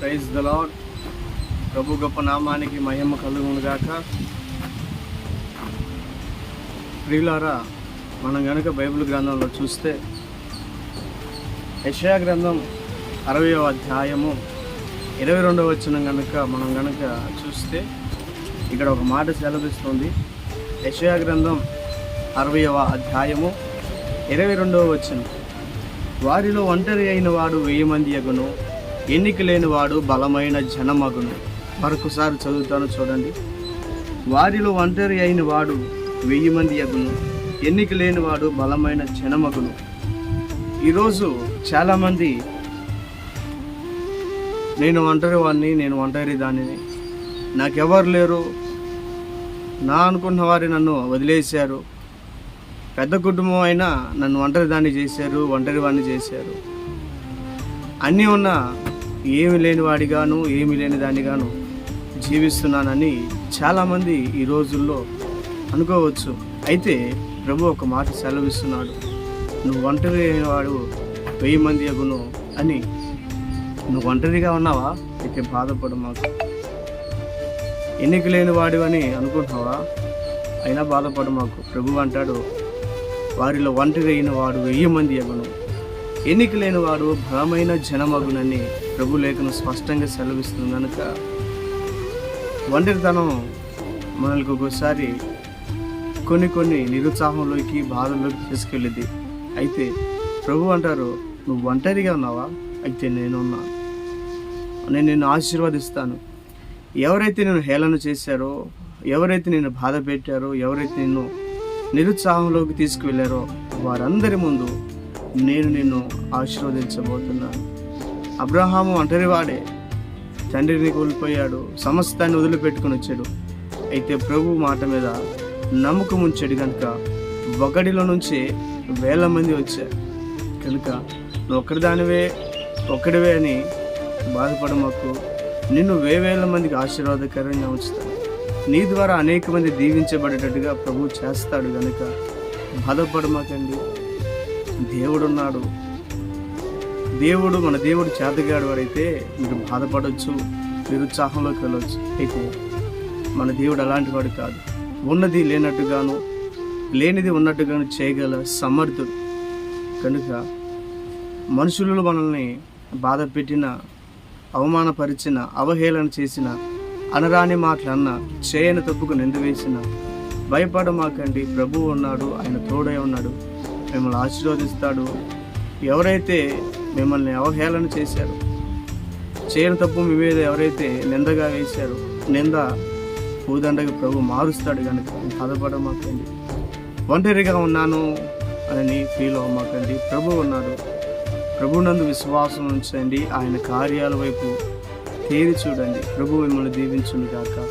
Praise the lord ప్రభు గొప్ప నామానికి మహిమ కలుగునుగాక. ప్రియులారా మనం గనుక బైబిల్ గ్రంథంలో చూస్తే యషయా గ్రంథం అరవయో అధ్యాయము ఇరవై రెండవ వచ్చిన గనుక మనం గనుక చూస్తే ఇక్కడ ఒక మాట సెలవిస్తుంది. యషయా గ్రంథం అరవయవ అధ్యాయము ఇరవై రెండవ వచ్చిన వారిలో ఒంటరి అయిన వాడు వెయ్యి మంది ఎగును. ఎన్నిక లేని వాడు బలమైన జనమగును. మరొకసారి చదువుతాను చూడండి. వారిలో ఒంటరి అయిన వాడు వెయ్యి మంది అగును ఎన్నిక లేని వాడు బలమైన జనమగును. ఈరోజు చాలామంది నేను ఒంటరి వాడిని నేను ఒంటరి దానిని నాకెవరు లేరు? నా అనుకున్న వారి నన్ను వదిలేశారు. పెద్ద కుటుంబం అయినా నన్ను ఒంటరి దాన్ని చేశారు ఒంటరి వాడిని చేశారు. అన్నీ ఉన్నా ఏమి లేని వాడిగాను ఏమి లేని దానిగాను జీవిస్తున్నానని చాలామంది ఈ రోజుల్లో అనుకోవచ్చు. అయితే ప్రభు ఒక మాట సెలవిస్తున్నాడు. నువ్వు ఒంటరి అయిన వాడు వెయ్యి మంది అగును అని. నువ్వు ఒంటరిగా ఉన్నావా? అయితే బాధపడు మాకు. ఎన్నిక లేని అని అనుకుంటున్నావా? అయినా బాధపడు మాకు. ప్రభు అంటాడు. వారిలో ఒంటరి అయిన వాడు వెయ్యి మంది అగును. ఎన్నిక లేని వాడు బలమైన జనమగునని ప్రభు లేఖను స్పష్టంగా సెలవిస్తుంది కనుక ఒంటరితనం మనల్ని ఒక్కోసారి కొన్ని కొన్ని నిరుత్సాహంలోకి బాధల్లోకి తీసుకెళ్ళింది. అయితే ప్రభు అంటారు నువ్వు ఒంటరిగా ఉన్నావా? అయితే నేను ఉన్నాను నేను నిన్ను ఆశీర్వదిస్తాను. ఎవరైతే నేను హేళన చేశారో ఎవరైతే నేను బాధ పెట్టారో ఎవరైతే నిన్ను నిరుత్సాహంలోకి తీసుకువెళ్ళారో వారందరి ముందు నేను నిన్ను ఆశీర్వదించబోతున్నాను అబ్రహాము ఒంటరివాడే తండ్రిని కోల్పోయాడు. సమస్తాన్ని వదిలిపెట్టుకుని వచ్చాడు. అయితే ప్రభు మాట మీద నమ్మకం ఉంచాడు కనుక ఒకడిలో నుంచి వేల మంది వచ్చారు. కనుక నువ్వు ఒక్కడి దానివే ఒక్కడివే అని బాధపడమాకు నిన్ను వేవేల మందికి ఆశీర్వాదకరంగా ఉంచుతాడు నీ ద్వారా అనేక మంది దీవించబడేటట్టుగా ప్రభు చేస్తాడు కనుక బాధపడమాకండి. దేవుడున్నాడు. దేవుడు మన దేవుడు చేతగాడు వాడైతే మీరు బాధపడవచ్చు నిరుత్సాహంలోకి వెళ్ళవచ్చు అయితే మన దేవుడు అలాంటి వాడు కాదు. ఉన్నది లేనట్టుగాను లేనిది ఉన్నట్టుగాను చేయగల సమర్థుడు. కనుక మనుషులు మనల్ని బాధ పెట్టిన అవమానపరిచిన అవహేళన చేసిన అనరాని మాటలన్న చేయని తప్పుకు నింద వేసిన భయపడమాకండి. ప్రభువు ఉన్నాడు ఆయన తోడై ఉన్నాడు. మిమ్మల్ని ఆశీర్వదిస్తాడు. ఎవరైతే మిమ్మల్ని అవహేళన చేశారో చేయని తప్పు మీ మీద ఎవరైతే నిందగా వేశారో నింద పూదండగా ప్రభు మారుస్తాడు కనుక బాధపడమాకండి ఒంటరిగా ఉన్నాను అని ఫీల్ అవ్వమాకండి ప్రభు ఉన్నాడు ప్రభునందు విశ్వాసం ఉంచండి. ఆయన కార్యాల వైపు తేరి చూడండి. ప్రభు మిమ్మల్ని దీవించును కాక